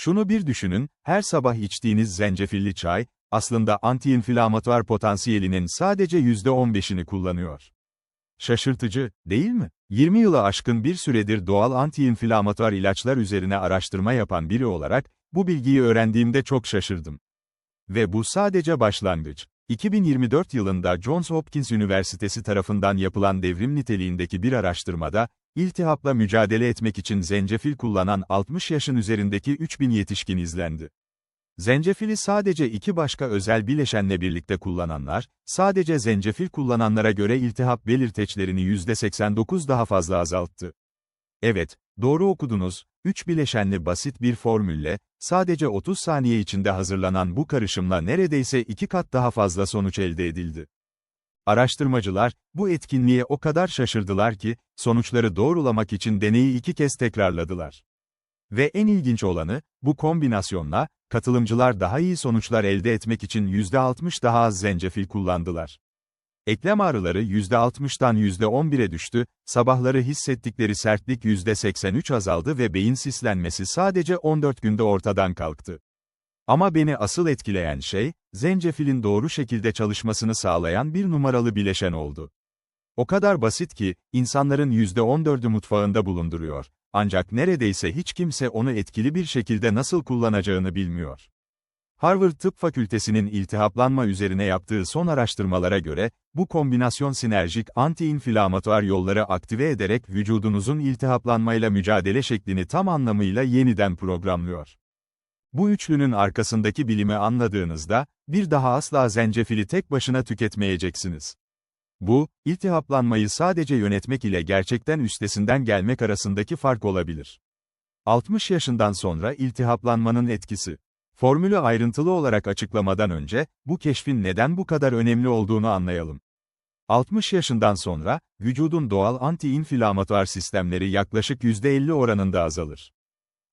Şunu bir düşünün, her sabah içtiğiniz zencefilli çay, aslında antiinflamatuar potansiyelinin sadece %15'ini kullanıyor. Şaşırtıcı, değil mi? 20 yılı aşkın bir süredir doğal antiinflamatuar ilaçlar üzerine araştırma yapan biri olarak, bu bilgiyi öğrendiğimde çok şaşırdım. Ve bu sadece başlangıç. 2024 yılında Johns Hopkins Üniversitesi tarafından yapılan devrim niteliğindeki bir araştırmada, iltihapla mücadele etmek için zencefil kullanan 60 yaşın üzerindeki 3000 yetişkin izlendi. Zencefili sadece iki başka özel bileşenle birlikte kullananlar, sadece zencefil kullananlara göre iltihap belirteçlerini %89 daha fazla azalttı. Evet, doğru okudunuz, 3 bileşenli basit bir formülle, sadece 30 saniye içinde hazırlanan bu karışımla neredeyse 2 kat daha fazla sonuç elde edildi. Araştırmacılar, bu etkinliğe o kadar şaşırdılar ki, sonuçları doğrulamak için deneyi iki kez tekrarladılar. Ve en ilginç olanı, bu kombinasyonla, katılımcılar daha iyi sonuçlar elde etmek için %60 daha az zencefil kullandılar. Eklem ağrıları %60'dan %11'e düştü, sabahları hissettikleri sertlik %83 azaldı ve beyin sislenmesi sadece 14 günde ortadan kalktı. Ama beni asıl etkileyen şey, zencefilin doğru şekilde çalışmasını sağlayan bir numaralı bileşen oldu. O kadar basit ki, insanların %14'ü mutfağında bulunduruyor. Ancak neredeyse hiç kimse onu etkili bir şekilde nasıl kullanacağını bilmiyor. Harvard Tıp Fakültesi'nin iltihaplanma üzerine yaptığı son araştırmalara göre, bu kombinasyon sinerjik anti-inflamatuar yolları aktive ederek vücudunuzun iltihaplanmayla mücadele şeklini tam anlamıyla yeniden programlıyor. Bu üçlünün arkasındaki bilimi anladığınızda, bir daha asla zencefili tek başına tüketmeyeceksiniz. Bu, iltihaplanmayı sadece yönetmek ile gerçekten üstesinden gelmek arasındaki fark olabilir. 60 yaşından sonra iltihaplanmanın etkisi. Formülü ayrıntılı olarak açıklamadan önce, bu keşfin neden bu kadar önemli olduğunu anlayalım. 60 yaşından sonra, vücudun doğal anti-inflamatuar sistemleri yaklaşık %50 oranında azalır.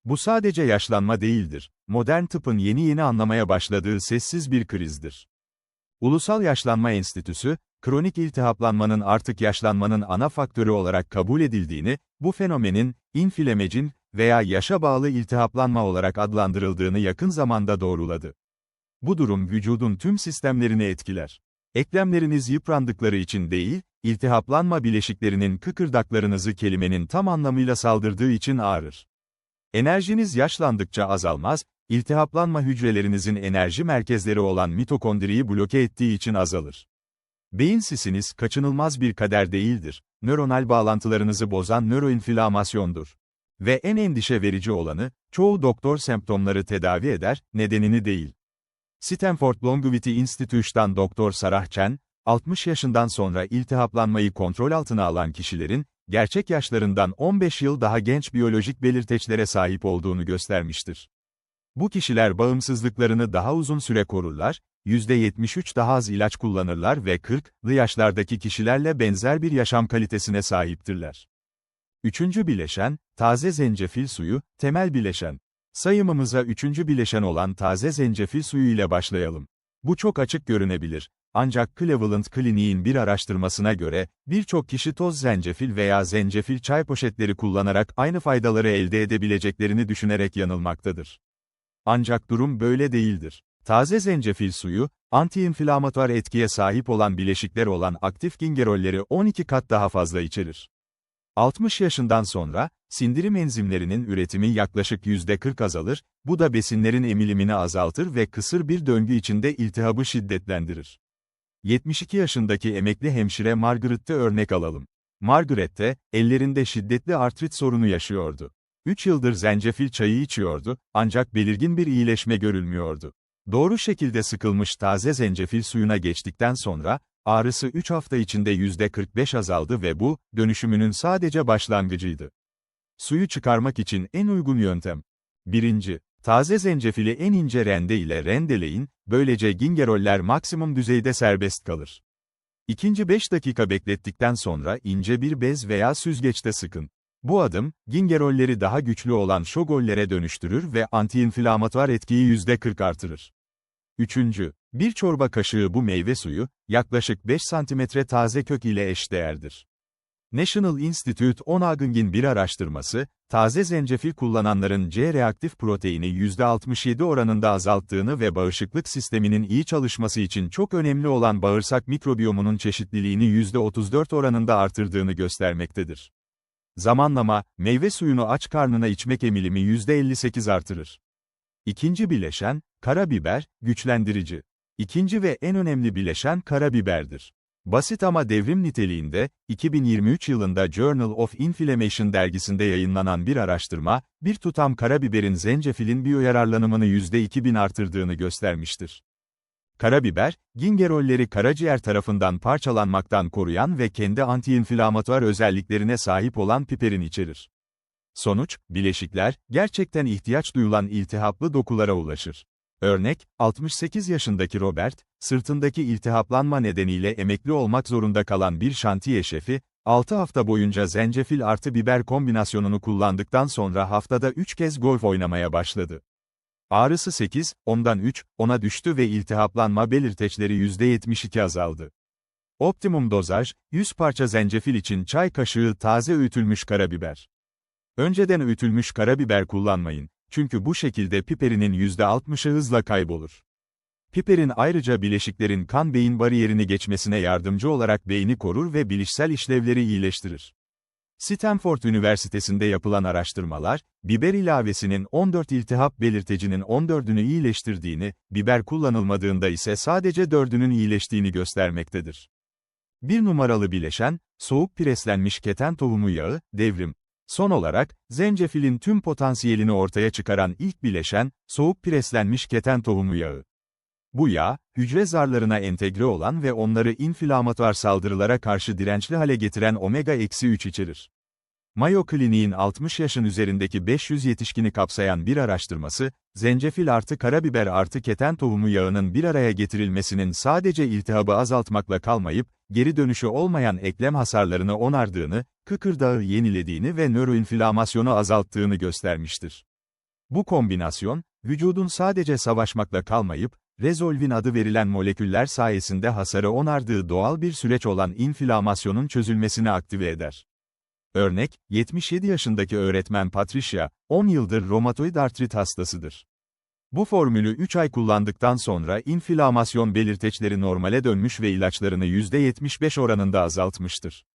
Bu sadece yaşlanma değildir, modern tıpın yeni yeni anlamaya başladığı sessiz bir krizdir. Ulusal Yaşlanma Enstitüsü, kronik iltihaplanmanın artık yaşlanmanın ana faktörü olarak kabul edildiğini, bu fenomenin, inflamecin veya yaşa bağlı iltihaplanma olarak adlandırıldığını yakın zamanda doğruladı. Bu durum vücudun tüm sistemlerini etkiler. Eklemleriniz yıprandıkları için değil, iltihaplanma bileşiklerinin kıkırdaklarınızı kelimenin tam anlamıyla saldırdığı için ağrır. Enerjiniz yaşlandıkça azalmaz, iltihaplanma hücrelerinizin enerji merkezleri olan mitokondriyi bloke ettiği için azalır. Beyin sisiniz kaçınılmaz bir kader değildir, nöronal bağlantılarınızı bozan nöroinflamasyondur. Ve en endişe verici olanı, çoğu doktor semptomları tedavi eder, nedenini değil. Stanford Longevity Institute'dan Doktor Sarah Chen, 60 yaşından sonra iltihaplanmayı kontrol altına alan kişilerin, gerçek yaşlarından 15 yıl daha genç biyolojik belirteçlere sahip olduğunu göstermiştir. Bu kişiler bağımsızlıklarını daha uzun süre korurlar, %73 daha az ilaç kullanırlar ve 40'lı yaşlardaki kişilerle benzer bir yaşam kalitesine sahiptirler. Üçüncü bileşen, taze zencefil suyu, temel bileşen. Sayımımıza üçüncü bileşen olan taze zencefil suyu ile başlayalım. Bu çok açık görünebilir. Ancak Cleveland Clinic'in bir araştırmasına göre, birçok kişi toz zencefil veya zencefil çay poşetleri kullanarak aynı faydaları elde edebileceklerini düşünerek yanılmaktadır. Ancak durum böyle değildir. Taze zencefil suyu, antiinflamatuar etkiye sahip olan bileşikler olan aktif gingerolleri 12 kat daha fazla içerir. 60 yaşından sonra, sindirim enzimlerinin üretimi yaklaşık %40 azalır, bu da besinlerin emilimini azaltır ve kısır bir döngü içinde iltihabı şiddetlendirir. 72 yaşındaki emekli hemşire Margaret'te örnek alalım. Margaret de, ellerinde şiddetli artrit sorunu yaşıyordu. 3 yıldır zencefil çayı içiyordu, ancak belirgin bir iyileşme görülmüyordu. Doğru şekilde sıkılmış taze zencefil suyuna geçtikten sonra, ağrısı 3 hafta içinde %45 azaldı ve bu, dönüşümünün sadece başlangıcıydı. Suyu çıkarmak için en uygun yöntem. 1. Taze zencefili en ince rende ile rendeleyin, böylece gingeroller maksimum düzeyde serbest kalır. İkinci 5 dakika beklettikten sonra ince bir bez veya süzgeçte sıkın. Bu adım, gingerolleri daha güçlü olan şogollere dönüştürür ve antiinflamatuar etkiyi %40 artırır. Üçüncü, bir çorba kaşığı bu meyve suyu, yaklaşık 5 cm taze kök ile eşdeğerdir. National Institute on Aging'in bir araştırması, taze zencefil kullananların C-reaktif proteini %67 oranında azalttığını ve bağışıklık sisteminin iyi çalışması için çok önemli olan bağırsak mikrobiyomunun çeşitliliğini %34 oranında artırdığını göstermektedir. Zamanlama, meyve suyunu aç karnına içmek emilimi %58 artırır. İkinci bileşen, karabiber, güçlendirici. İkinci ve en önemli bileşen karabiberdir. Basit ama devrim niteliğinde, 2023 yılında Journal of Inflammation dergisinde yayınlanan bir araştırma, bir tutam karabiberin zencefilin biyoyararlanımını %2000 artırdığını göstermiştir. Karabiber, gingerolleri karaciğer tarafından parçalanmaktan koruyan ve kendi antiinflamatuar özelliklerine sahip olan piperin içerir. Sonuç, bileşikler, gerçekten ihtiyaç duyulan iltihaplı dokulara ulaşır. Örnek, 68 yaşındaki Robert, sırtındaki iltihaplanma nedeniyle emekli olmak zorunda kalan bir şantiye şefi, 6 hafta boyunca zencefil artı biber kombinasyonunu kullandıktan sonra haftada 3 kez golf oynamaya başladı. Ağrısı 8, ondan 3, ona düştü ve iltihaplanma belirteçleri %72 azaldı. Optimum dozaj, 100 parça zencefil için çay kaşığı taze öğütülmüş karabiber. Önceden öğütülmüş karabiber kullanmayın, çünkü bu şekilde piperinin %60'ı hızla kaybolur. Piperin ayrıca bileşiklerin kan-beyin bariyerini geçmesine yardımcı olarak beyni korur ve bilişsel işlevleri iyileştirir. Stanford Üniversitesi'nde yapılan araştırmalar, biber ilavesinin 14 iltihap belirtecinin 14'ünü iyileştirdiğini, biber kullanılmadığında ise sadece 4'ünün iyileştiğini göstermektedir. Bir numaralı bileşen, soğuk preslenmiş keten tohumu yağı, devrim. Son olarak, zencefilin tüm potansiyelini ortaya çıkaran ilk bileşen, soğuk preslenmiş keten tohumu yağı. Bu yağ, hücre zarlarına entegre olan ve onları inflamatuar saldırılara karşı dirençli hale getiren omega-3 içerir. Mayo Clinic'in 60 yaşın üzerindeki 500 yetişkini kapsayan bir araştırması, zencefil artı karabiber artı keten tohumu yağının bir araya getirilmesinin sadece iltihabı azaltmakla kalmayıp, geri dönüşü olmayan eklem hasarlarını onardığını, kıkırdağı yenilediğini ve nöroinflamasyonu azalttığını göstermiştir. Bu kombinasyon, vücudun sadece savaşmakla kalmayıp, rezolvin adı verilen moleküller sayesinde hasarı onardığı doğal bir süreç olan inflamasyonun çözülmesini aktive eder. Örnek, 77 yaşındaki öğretmen Patricia, 10 yıldır romatoid artrit hastasıdır. Bu formülü 3 ay kullandıktan sonra inflamasyon belirteçleri normale dönmüş ve ilaçlarını %75 oranında azaltmıştır.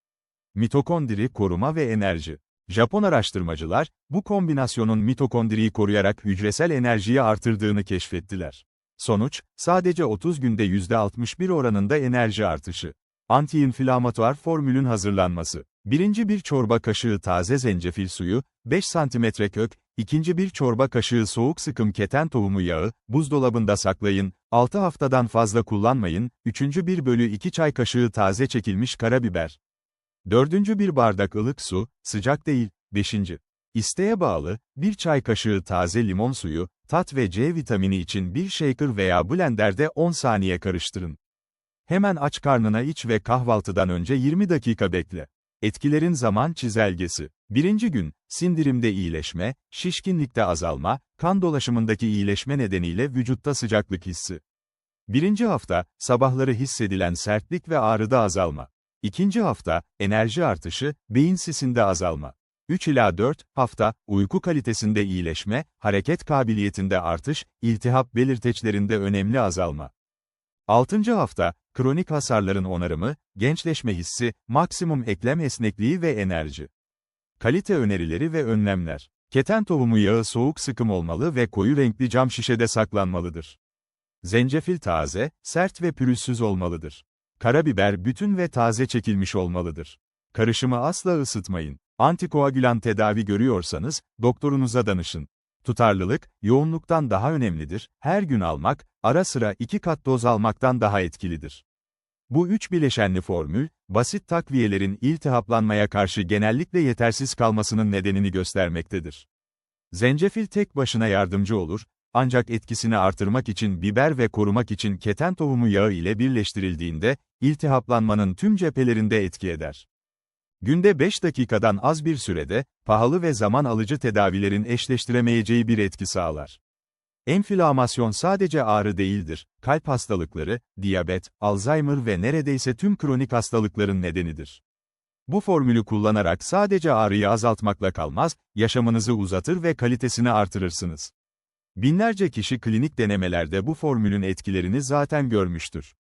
Mitokondri koruma ve enerji. Japon araştırmacılar, bu kombinasyonun mitokondriyi koruyarak hücresel enerjiyi artırdığını keşfettiler. Sonuç, sadece 30 günde %61 oranında enerji artışı. Antiinflamatuar formülün hazırlanması. Birinci bir çorba kaşığı taze zencefil suyu, 5 cm kök, ikinci bir çorba kaşığı soğuk sıkım keten tohumu yağı, buzdolabında saklayın, 6 haftadan fazla kullanmayın, üçüncü bir bölü 2 çay kaşığı taze çekilmiş karabiber. Dördüncü bir bardak ılık su, sıcak değil, beşinci. İsteğe bağlı, bir çay kaşığı taze limon suyu, tat ve C vitamini için bir shaker veya blenderde 10 saniye karıştırın. Hemen aç karnına iç ve kahvaltıdan önce 20 dakika bekle. Etkilerin zaman çizelgesi. Birinci gün, sindirimde iyileşme, şişkinlikte azalma, kan dolaşımındaki iyileşme nedeniyle vücutta sıcaklık hissi. Birinci hafta, sabahları hissedilen sertlik ve ağrıda azalma. İkinci hafta, enerji artışı, beyin sisinde azalma. 3 ila 4 hafta, uyku kalitesinde iyileşme, hareket kabiliyetinde artış, iltihap belirteçlerinde önemli azalma. 6. hafta, kronik hasarların onarımı, gençleşme hissi, maksimum eklem esnekliği ve enerji. Kalite önerileri ve önlemler. Keten tohumu yağı soğuk sıkım olmalı ve koyu renkli cam şişede saklanmalıdır. Zencefil taze, sert ve pürüzsüz olmalıdır. Karabiber bütün ve taze çekilmiş olmalıdır. Karışımı asla ısıtmayın. Antikoagülan tedavi görüyorsanız, doktorunuza danışın. Tutarlılık, yoğunluktan daha önemlidir, her gün almak, ara sıra iki kat doz almaktan daha etkilidir. Bu üç bileşenli formül, basit takviyelerin iltihaplanmaya karşı genellikle yetersiz kalmasının nedenini göstermektedir. Zencefil tek başına yardımcı olur, ancak etkisini artırmak için biber ve korumak için keten tohumu yağı ile birleştirildiğinde, iltihaplanmanın tüm cephelerinde etki eder. Günde 5 dakikadan az bir sürede, pahalı ve zaman alıcı tedavilerin eşleştiremeyeceği bir etki sağlar. Enflamasyon sadece ağrı değildir, kalp hastalıkları, diyabet, Alzheimer ve neredeyse tüm kronik hastalıkların nedenidir. Bu formülü kullanarak sadece ağrıyı azaltmakla kalmaz, yaşamınızı uzatır ve kalitesini artırırsınız. Binlerce kişi klinik denemelerde bu formülün etkilerini zaten görmüştür.